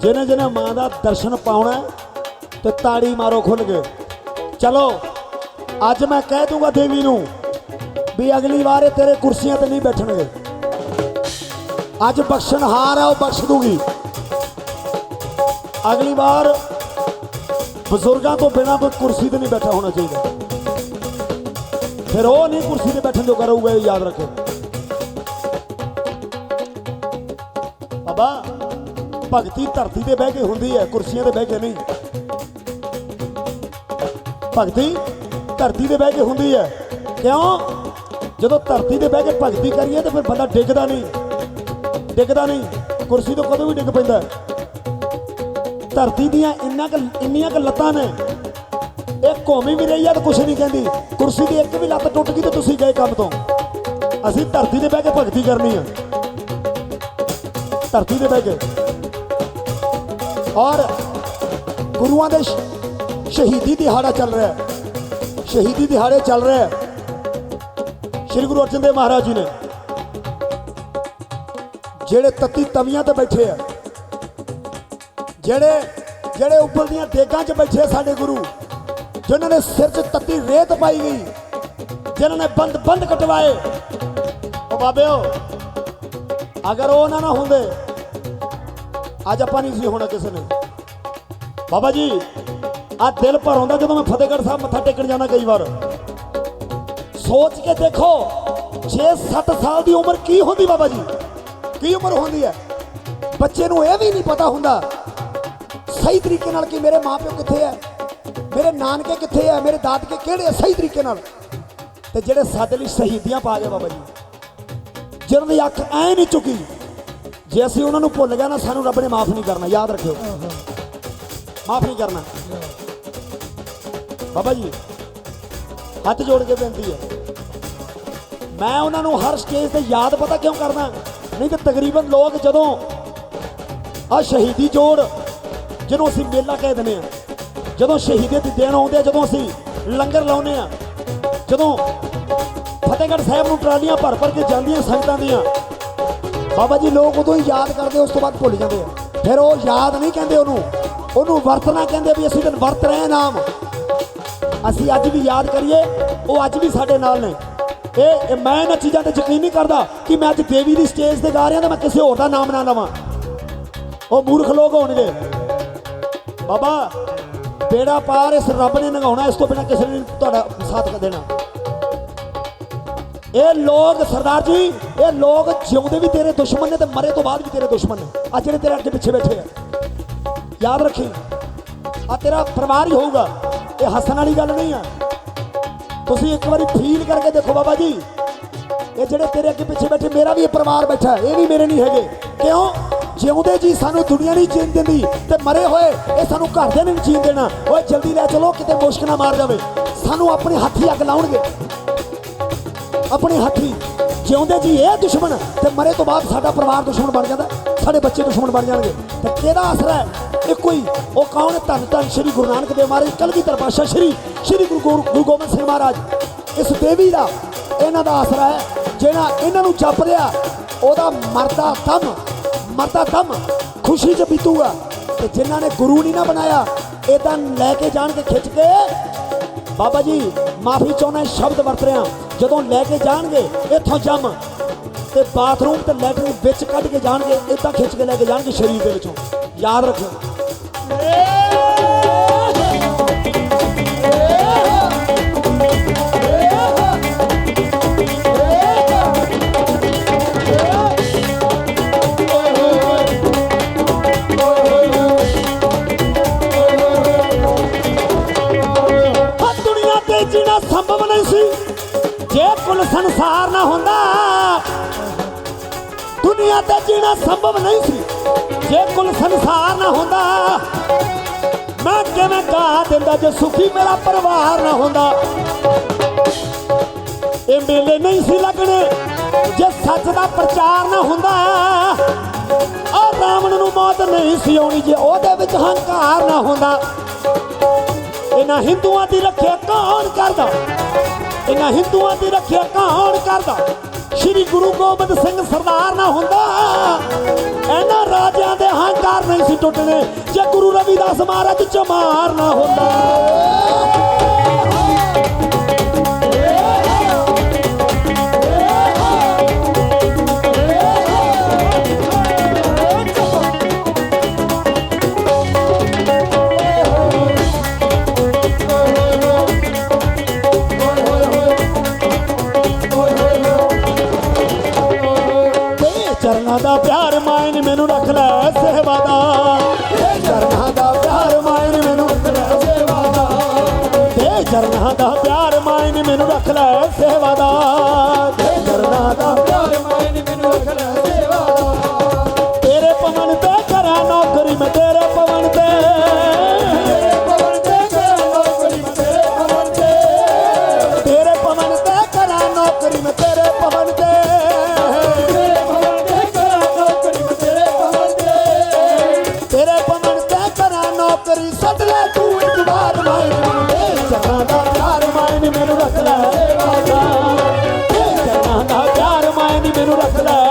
ਜਿਹਨੇ ਜਿਹਨੇ ਮਾਂ ਦਾ ਦਰਸ਼ਨ ਪਾਉਣਾ ਤੇ ਤਾੜੀ ਮਾਰੋ ਖੁੱਲ ਕੇ। ਚਲੋ, ਅੱਜ ਮੈਂ ਕਹਿ ਦੂੰਗਾ ਦੇਵੀ ਨੂੰ ਵੀ ਅਗਲੀ ਵਾਰ ਇਹ ਤੇਰੇ ਕੁਰਸੀਆਂ ਤੇ ਨਹੀਂ ਬੈਠਣਗੇ। ਅੱਜ ਬਖਸ਼ਣਹਾਰ ਹੈ, ਉਹ ਬਖਸ਼ ਦੂਗੀ। ਅਗਲੀ ਵਾਰ ਬਜ਼ੁਰਗਾਂ ਤੋਂ ਬਿਨਾਂ ਕੋਈ ਕੁਰਸੀ ਤੇ ਨਹੀਂ ਬੈਠਾ ਹੋਣਾ ਚਾਹੀਦਾ। ਫਿਰ ਉਹ ਨਹੀਂ ਕੁਰਸੀ ਤੇ ਬੈਠਣ ਜੋਗਾ ਰਹੂਗਾ ਇਹ ਯਾਦ ਰੱਖੋ। ਬਾਬਾ ਭਗਤੀ ਧਰਤੀ ਤੇ ਬਹਿ ਕੇ ਹੁੰਦੀ ਹੈ, ਕੁਰਸੀਆਂ ਤੇ ਬਹਿ ਕੇ ਨਹੀਂ। ਭਗਤੀ ਧਰਤੀ ਤੇ ਬਹਿ ਕੇ ਹੁੰਦੀ ਹੈ। ਕਿਉਂ? ਜਦੋਂ ਧਰਤੀ ਤੇ ਬਹਿ ਕੇ ਭਗਤੀ ਕਰੀਏ ਤਾਂ ਫਿਰ ਬੰਦਾ ਡਿੱਗਦਾ ਨਹੀਂ। ਡਿੱਗਦਾ ਨਹੀਂ। ਕੁਰਸੀ ਤੋਂ ਕਦੋਂ ਵੀ ਡਿੱਗ ਪੈਂਦਾ ਧਰਤੀ ਦੀਆਂ ਇੰਨਾ ਕੁ, ਇੰਨੀਆਂ ਕੁ ਲੱਤਾਂ ਨੇ। ਇਹ ਘੁੰਮੀ ਵੀ ਰਹੀ ਆ ਤਾਂ ਕੁਛ ਨਹੀਂ ਕਹਿੰਦੀ। ਕੁਰਸੀ ਦੀ ਇੱਕ ਵੀ ਲੱਤ ਟੁੱਟ ਗਈ ਤੇ ਤੁਸੀਂ ਗਏ ਕੰਮ ਤੋਂ। ਅਸੀਂ ਧਰਤੀ ਤੇ ਬਹਿ ਕੇ ਭਗਤੀ ਕਰਨੀ ਆ। ਧਰਤੀ ਤੇ ਬਹਿ ਕੇ। ਔਰ ਗੁਰੂਆਂ ਦੇ ਸ਼ਹੀਦੀ ਦਿਹਾੜਾ ਚੱਲ ਰਿਹਾ ਹੈ। ਸ਼ਹੀਦੀ ਦਿਹਾੜੇ ਚੱਲ ਰਿਹਾ ਹੈ। ਸ਼੍ਰੀ ਗੁਰੂ ਅਰਜਨ ਦੇਵ ਮਹਾਰਾਜ ਜੀ ਨੇ, ਜਿਹੜੇ ਤਤੀ ਤਵੀਆਂ ਤੇ ਬੈਠੇ ਆ ਜਿਹੜੇ ਜਿਹੜੇ ਉੱਪਰ ਦੀਆਂ ਦੇਗਾਂ 'ਚ ਬੈਠੇ ਸਾਡੇ ਗੁਰੂ, ਜਿਨ੍ਹਾਂ ਨੇ ਸਿਰ 'ਚ ਤੱਤੀ ਰੇਤ ਪਾਈ ਗਈ, ਜਿਨ੍ਹਾਂ ਨੇ ਬੰਦ ਬੰਦ ਕਟਵਾਏ, ਉਹ ਬਾਬਿਓ, ਅਗਰ ਉਹ ਨਾ ਨਾ ਹੁੰਦੇ ਅੱਜ ਆਪਾਂ ਨਹੀਂ ਸੀ ਹੋਣਾ ਕਿਸੇ ਨੇ। ਬਾਬਾ ਜੀ ਆ ਦਿਲ ਭਰ ਆਉਂਦਾ ਜਦੋਂ ਮੈਂ ਫਤਿਹਗੜ੍ਹ ਸਾਹਿਬ ਮੱਥਾ ਟੇਕਣ ਜਾਂਦਾ ਕਈ ਵਾਰ। ਸੋਚ ਕੇ ਦੇਖੋ 6-7 ਸਾਲ ਦੀ ਉਮਰ ਕੀ ਹੁੰਦੀ ਬਾਬਾ ਜੀ? ਕੀ ਉਮਰ ਹੁੰਦੀ ਹੈ? ਬੱਚੇ ਨੂੰ ਇਹ ਵੀ ਨਹੀਂ ਪਤਾ ਹੁੰਦਾ, ਸਹੀ ਤਰੀਕੇ ਨਾਲ ਕਿ ਮੇਰੇ ਮਾਪਿਓ ਕਿੱਥੇ ਹੈ, ਮੇਰੇ ਨਾਨਕੇ ਕਿੱਥੇ ਹੈ, ਮੇਰੇ ਦਾਦਕੇ ਕਿਹੜੇ ਆ ਸਹੀ ਤਰੀਕੇ ਨਾਲ। ਤੇ ਜਿਹੜੇ ਸਾਡੇ ਲਈ ਸ਼ਹੀਦੀਆਂ ਪਾ ਗਏ ਬਾਬਾ ਜੀ, ਜਿਹਨਾਂ ਦੀ ਅੱਖ ਐ ਨਹੀਂ ਚੁੱਕੀ ਜੇ ਅਸੀਂ ਉਹਨਾਂ ਨੂੰ ਭੁੱਲ ਗਏ ਨਾ, ਸਾਨੂੰ ਰੱਬ ਨੇ ਮਾਫ ਨਹੀਂ ਕਰਨਾ, ਯਾਦ ਰੱਖਿਓ। ਮਾਫ ਨਹੀਂ ਕਰਨਾ। ਬਾਬਾ ਜੀ, ਹੱਥ ਜੋੜ ਕੇ ਬੇਨਤੀ ਹੈ। ਮੈਂ ਉਹਨਾਂ ਨੂੰ ਹਰ ਸਟੇਜ ਤੇ ਯਾਦ ਪਤਾ ਕਿਉਂ ਕਰਨਾ ਨਹੀਂ ਤੇ ਤਕਰੀਬਨ ਲੋਕ ਜਦੋਂ ਆ ਸ਼ਹੀਦੀ ਜੋੜ, ਜਿਹਨੂੰ ਅਸੀਂ ਮੇਲਾ ਕਹਿ ਦਿੰਦੇ ਆ ਜਦੋਂ ਸ਼ਹੀਦੀ ਦੇ ਦਿਨ ਆਉਂਦੇ ਆ, ਜਦੋਂ ਅਸੀਂ ਲੰਗਰ ਲਾਉਨੇ ਆ ਜਦੋਂ ਫਤਿਹਗੜ੍ਹ ਸਾਹਿਬ ਨੂੰ ਟਰਾਲੀਆਂ ਭਰ ਭਰ ਕੇ ਜਾਂਦੀਆਂ ਸੰਗਤਾਂ ਦੀਆਂ ਬਾਬਾ ਜੀ, ਲੋਕ ਉਦੋਂ ਹੀ ਯਾਦ ਕਰਦੇ, ਉਸ ਤੋਂ ਬਾਅਦ ਭੁੱਲ ਜਾਂਦੇ ਆ। ਫਿਰ ਉਹ ਯਾਦ ਨਹੀਂ ਕਹਿੰਦੇ ਉਹਨੂੰ। ਉਹਨੂੰ ਵਰਤਣਾ ਕਹਿੰਦੇ ਵੀ ਅਸੀਂ ਦਿਨ ਵਰਤ ਰਹੇ ਹਾਂ ਨਾਮ। ਅਸੀਂ ਅੱਜ ਵੀ ਯਾਦ ਕਰੀਏ, ਉਹ ਅੱਜ ਵੀ ਸਾਡੇ ਨਾਲ ਨੇ। ਇਹ ਮੈਂ ਇਹਨਾਂ ਚੀਜ਼ਾਂ ਤੇ ਯਕੀਨ ਨਹੀਂ ਕਰਦਾ ਕਿ ਮੈਂ ਅੱਜ ਦੇਵੀ ਦੀ ਸਟੇਜ ਤੇ ਗਾ ਰਿਹਾ ਤਾਂ ਮੈਂ ਕਿਸੇ ਹੋਰ ਦਾ ਨਾਮ ਨਾ ਲਵਾਂ। ਉਹ ਮੂਰਖ ਲੋਕ ਹੋਣਗੇ। ਬਾਬਾ, ਬੇੜਾ ਪਾਰ ਇਸ ਰੱਬ ਨੇ ਨਗਾਉਣਾ, ਇਸ ਤੋਂ ਬਿਨਾ ਕਿਸੇ ਨੇ ਤੁਹਾਡਾ ਸਾਥ ਦੇਣਾ। ਇਹ ਲੋਕ, ਸਰਦਾਰ ਜੀ, ਇਹ ਲੋਕ ਜਿਉਂਦੇ ਵੀ ਤੇਰੇ ਦੁਸ਼ਮਣ ਨੇ ਤੇ ਮਰੇ ਤੋਂ ਬਾਅਦ ਵੀ ਤੇਰੇ ਦੁਸ਼ਮਣ ਨੇ। ਆ ਜਿਹੜੇ ਤੇਰੇ ਅੱਗੇ ਪਿੱਛੇ ਬੈਠੇ ਆ। ਯਾਦ ਰੱਖੀ ਆ ਤੇਰਾ ਪਰਿਵਾਰ ਹੀ ਹੋਊਗਾ। ਇਹ ਹੱਸਣ ਵਾਲੀ ਗੱਲ ਨਹੀਂ ਆ। ਤੁਸੀਂ ਇੱਕ ਵਾਰੀ ਫੀਲ ਕਰਕੇ ਦੇਖੋ ਬਾਬਾ ਜੀ, ਇਹ ਜਿਹੜੇ ਤੇਰੇ ਅੱਗੇ ਪਿੱਛੇ ਬੈਠੇ, ਮੇਰਾ ਵੀ ਇਹ ਪਰਿਵਾਰ ਬੈਠਾ ਇਹ ਵੀ ਮੇਰੇ ਨਹੀਂ ਹੈਗੇ। ਕਿਉਂ? ਜਿਉਂਦੇ ਜੀ, ਸਾਨੂੰ ਦੁਨੀਆ ਨਹੀਂ ਜੀਣ ਦਿੰਦੀ ਤੇ ਮਰੇ ਹੋਏ, ਇਹ ਸਾਨੂੰ ਘਰ ਦੇ ਨਹੀਂ ਜੀਣ ਦੇਣਾ। ਓਏ, ਜਲਦੀ ਲੈ ਚਲੋ, ਕਿਤੇ ਮੁਸ਼ਕ ਨਾ ਮਾਰ ਜਾਵੇ। ਸਾਨੂੰ ਆਪਣੇ ਹੱਥੀ ਅੱਗ ਲਾਉਣਗੇ। ਆਪਣੇ ਹੱਥੀ ਜਿਉਂਦੇ ਜੀ ਇਹ ਦੁਸ਼ਮਣ ਤੇ ਮਰੇ ਤੋਂ ਬਾਅਦ ਸਾਡਾ ਪਰਿਵਾਰ ਦੁਸ਼ਮਣ ਬਣ ਜਾਂਦਾ, ਸਾਡੇ ਬੱਚੇ ਦੁਸ਼ਮਣ ਬਣ ਜਾਣਗੇ। ਤੇ ਕਿਹਦਾ ਆਸਰਾ ਹੈ? ਇੱਕੋ ਹੀ, ਉਹ ਕੌਣ ਹੈ? ਧੰਨ ਧੰਨ ਸ਼੍ਰੀ ਗੁਰੂ ਨਾਨਕ ਦੇਵ ਮਹਾਰਾਜ ਕਲਗੀਧਰ ਪਾਤਸ਼ਾਹ ਸ਼੍ਰੀ ਸ਼੍ਰੀ ਗੁਰੂ ਗੋ- ਗੁਰੂ ਗੋਬਿੰਦ ਸਿੰਘ ਮਹਾਰਾਜ। ਇਸ ਦੇਵੀ ਦਾ, ਇਹਨਾਂ ਦਾ ਆਸਰਾ ਹੈ, ਜਿਹੜਾ ਇਹਨਾਂ ਨੂੰ ਜਪ ਰਿਹਾ, ਉਹਦਾ ਮਰਦਾ ਦਮ ਮਰਦਾ ਦਮ ਖੁਸ਼ੀ ਚ ਬੀਤੂਗਾ। ਤੇ ਜਿਨ੍ਹਾਂ ਨੇ ਗੁਰੂ ਨਹੀਂ ਨਾ ਬਣਾਇਆ ਇਦਾਂ ਲੈ ਕੇ ਜਾਣ ਕੇ ਖਿੱਚ ਕੇ। ਬਾਬਾ ਜੀ, ਮਾਫੀ ਚਾਹੁੰਦਾ, ਸ਼ਬਦ ਵਰਤ ਰਿਹਾ। ਜਦੋਂ ਲੈ ਕੇ ਜਾਣਗੇ, ਇੱਥੋਂ ਜੰਮ। ਤੇ ਬਾਥਰੂਮ ਤੇ ਲੈਟਰਿਨ ਵਿੱਚ ਕੱਢ ਕੇ ਜਾਣਗੇ, ਇਦਾਂ ਖਿੱਚ ਕੇ ਲੈ ਕੇ ਜਾਣਗੇ ਸਰੀਰ ਦੇ ਵਿੱਚੋਂ। ਯਾਦ ਰੱਖਿਓ। ਜੇ ਕੁੱਲ ਸੰਸਾਰ ਨਾ ਹੁੰਦਾ, ਦੁਨੀਆ ਤੇ ਜੀਣਾ ਸੰਭਵ ਨਹੀਂ ਸੀ। ਜੇ ਕੁੱਲ ਸੰਸਾਰ ਨਾ ਹੁੰਦਾ, ਮੈਂ ਕਿਵੇਂ ਗਾ ਦਿੰਦਾ ਜੇ ਸੁਖੀ ਮੇਰਾ ਪਰਿਵਾਰ ਨਾ ਹੁੰਦਾ? ਇਹ ਮੇਲੇ ਨਹੀਂ ਸੀ ਲੱਗਣੇ, ਜੇ ਸੱਚ ਦਾ ਪ੍ਰਚਾਰ ਨਾ ਹੁੰਦਾ। ਆ ਰਾਵਣ ਨੂੰ ਮੌਤ ਨਹੀਂ ਸੀ ਆਉਣੀ, ਜੇ ਉਹਦੇ ਵਿੱਚ ਹੰਕਾਰ ਨਾ ਹੁੰਦਾ। ਇਹਨਾਂ ਹਿੰਦੂਆਂ ਦੀ ਰੱਖਿਆ ਕੌਣ ਕਰਦਾ? ਇਹਨਾਂ ਹਿੰਦੂਆਂ ਦੀ ਰੱਖਿਆ ਕੌਣ ਕਰਦਾ। ਸ਼੍ਰੀ ਗੁਰੂ ਗੋਬਿੰਦ ਸਿੰਘ ਸਰਦਾਰ ਨਾ ਹੁੰਦਾ। ਇਹਨਾਂ ਰਾਜਿਆਂ ਦੇ ਹੰਕਾਰ ਨਹੀਂ ਸੀ ਟੁੱਟਣੇ। ਜੇ ਗੁਰੂ ਰਵਿਦਾਸ ਮਹਾਰਾਜ ਚਮਾਰ ਨਾ ਹੁੰਦਾ। ਚਰਨਾਂ ਦਾ ਪਿਆਰ ਮਾਇਨ ਮੈਨੂੰ ਰੱਖ ਲੈ ਸੇਵਾ ਦਾ। ਤੇ ਚਰਨਾਂ ਦਾ ਪਿਆਰ ਮਾਇਨ ਮੈਨੂੰ ਰੱਖ ਲੈ ਸੇਵਾ ਤੇਰੇ ਪਵਨ ਤੇ ਕਰਾਂ ਨੌਕਰੀ ਮੈਂ ਤੇਰੇ ਪਵਨ ਤੇ। ਤੇਰੇ ਪਵਨ ਤੇ ਕਰਾਂ ਨੌਕਰੀ ਮੈਂ ਤੇਰੇ ਪਵਨ ਤੇ ਤੇਰੇ ਪਵਨ ਤੇ ਮੈਨੂੰ ਰੱਖਦਾ ਏ ਵਾਦਾ ਇਹ ਕਰਨਾ ਦਾ ਪਿਆਰ ਮੈਂ ਨਹੀਂ ਮੈਨੂੰ ਰੱਖਦਾ